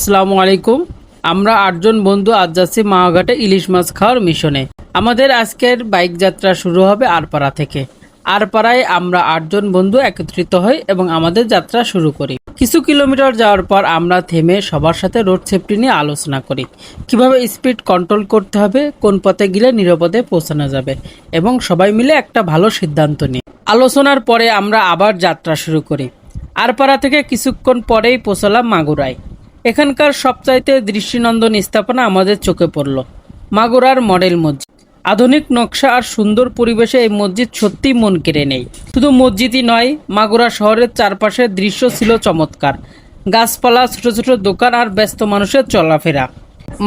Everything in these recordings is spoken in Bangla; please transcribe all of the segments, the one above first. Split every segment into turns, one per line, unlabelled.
আসসালামু আলাইকুম। আমরা আটজন বন্ধু আজ যাচ্ছি মাওঘাটে ইলিশ মাছ খাওয়ার মিশনে। আমাদের আজকের বাইক যাত্রা শুরু হবে আরপাড়া থেকে। আরপাড়ায় আমরা আটজন বন্ধু একত্রিত হই এবং আমাদের যাত্রা শুরু করি। কিছু কিলোমিটার যাওয়ার পর আমরা থেমে সবার সাথে রোড সেফটি নিয়ে আলোচনা করি। কীভাবে স্পিড কন্ট্রোল করতে হবে, কোন পথে গেলে নিরাপদে পৌঁছানো যাবে, এবং সবাই মিলে একটা ভালো সিদ্ধান্ত নিই। আলোচনার পরে আমরা আবার যাত্রা শুরু করি। আরপাড়া থেকে কিছুক্ষণ পরেই পৌঁছালাম মাগুরায়। এখানকার সবচাইতে দৃষ্টিনন্দন স্থাপনা আমাদের চোখে পড়ল, মাগুরার মডেল মসজিদ। আধুনিক নকশা আর সুন্দর পরিবেশে এই মসজিদ সত্যিই মন কেড়ে নেই। শুধু মসজিদই নয়, মাগুরা শহরের চারপাশের দৃশ্য ছিল চমৎকার। গাছপালা, ছোট ছোট দোকান আর ব্যস্ত মানুষের চলাফেরা।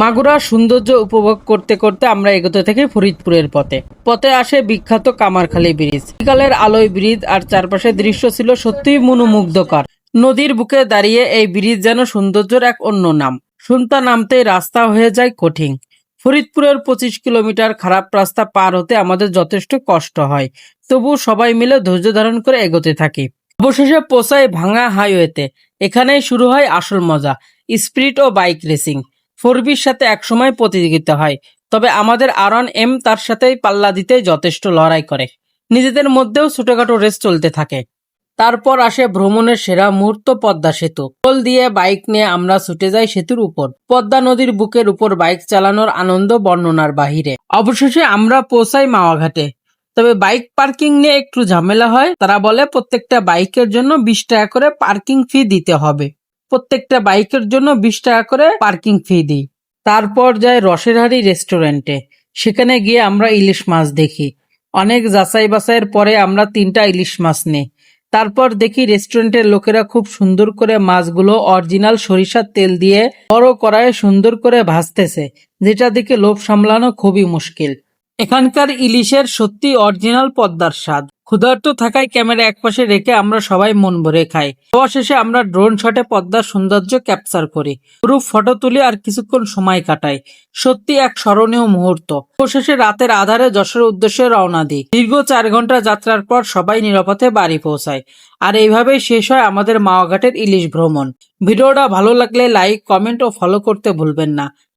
মাগুরার সৌন্দর্য উপভোগ করতে করতে আমরা এগোতে থাকি ফরিদপুরের পথে। পথে আসে বিখ্যাত কামারখালী ব্রিজ। বিকালের আলোয় ব্রিজ আর চারপাশের দৃশ্য ছিল সত্যিই মনোমুগ্ধকর। নদীর বুকে দাঁড়িয়ে এই ব্রিজ যেন সৌন্দর্যের এক অন্য নাম। শুনতা নামতেই রাস্তা হয়ে যায় কঠিন। ফরিদপুরের পঁচিশ কিলোমিটার খারাপ রাস্তা পার হতে আমাদের যথেষ্ট কষ্ট হয়। তবু সবাই মিলে ধৈর্য ধারণ করে এগোতে থাকি। অবশেষে পৌঁছায় ভাঙা হাইওয়েতে। এখানেই শুরু হয় আসল মজা, স্পিড ও বাইক রেসিং। ফোরবির সাথে একসময় প্রতিযোগিতা হয়, তবে আমাদের আরন এম তার সাথেই পাল্লা দিতে যথেষ্ট লড়াই করে। নিজেদের মধ্যেও ছোটখাটো রেস চলতে থাকে। তারপর আসে ভ্রমণের সেরা মুহূর্ত পদ্মা সেতু। পোল দিয়ে বাইক নিয়ে আমরা ছুটে যাই সেতুর উপর। পদ্মা নদীর বুকের উপর বাইক চালানোর আনন্দ বর্ণনার বাহিরে। অবশেষে আমরা পৌঁছাই মাওয়াঘাটে। তবে বাইক পার্কিং নিয়ে একটু ঝামেলা হয়। তারা বলে প্রত্যেকটা বাইকের জন্য বিশ টাকা করে পার্কিং ফি দিতে হবে। প্রত্যেকটা বাইকের জন্য বিশ টাকা করে পার্কিং ফি দিই। তারপর যাই রসেরহারি রেস্টুরেন্টে। সেখানে গিয়ে আমরা ইলিশ মাছ দেখি। অনেক যাচাই বাছাইয়ের পরে আমরা তিনটা ইলিশ মাছ নিই। তারপর দেখি রেস্টুরেন্টের লোকেরা খুব সুন্দর করে মাছগুলো অরিজিনাল সরিষার তেল দিয়ে বড় করায় সুন্দর করে ভাজতেছে, যেটা দেখে লোভ সামলানো খুবই মুশকিল। এখানকার ইলিশের সত্যি অরিজিনাল পদ্মার স্বাদ। ক্ষুধার্ত থাকায় ক্যামেরা একপাশে রেখে আমরা সবাই মন ভরে খাই। অবশেষে আমরা ড্রোন শটে পদ্মার সৌন্দর্য ক্যাপচার করি। গ্রুপ ফটো তুলি আর কিছুক্ষণ সময় কাটাই। সত্যি এক স্মরণীয় মুহূর্ত। অবশেষে রাতের আধারে যশোরের উদ্দেশ্যে রওনা দিই। দীর্ঘ চার ঘণ্টা যাত্রার পর সবাই নিরাপদে বাড়ি পৌঁছায়। আর এইভাবেই শেষ হয় আমাদের মাওয়াঘাটের ইলিশ ভ্রমণ। ভিডিওটা ভালো লাগলে লাইক কমেন্ট ও ফলো করতে ভুলবেন না।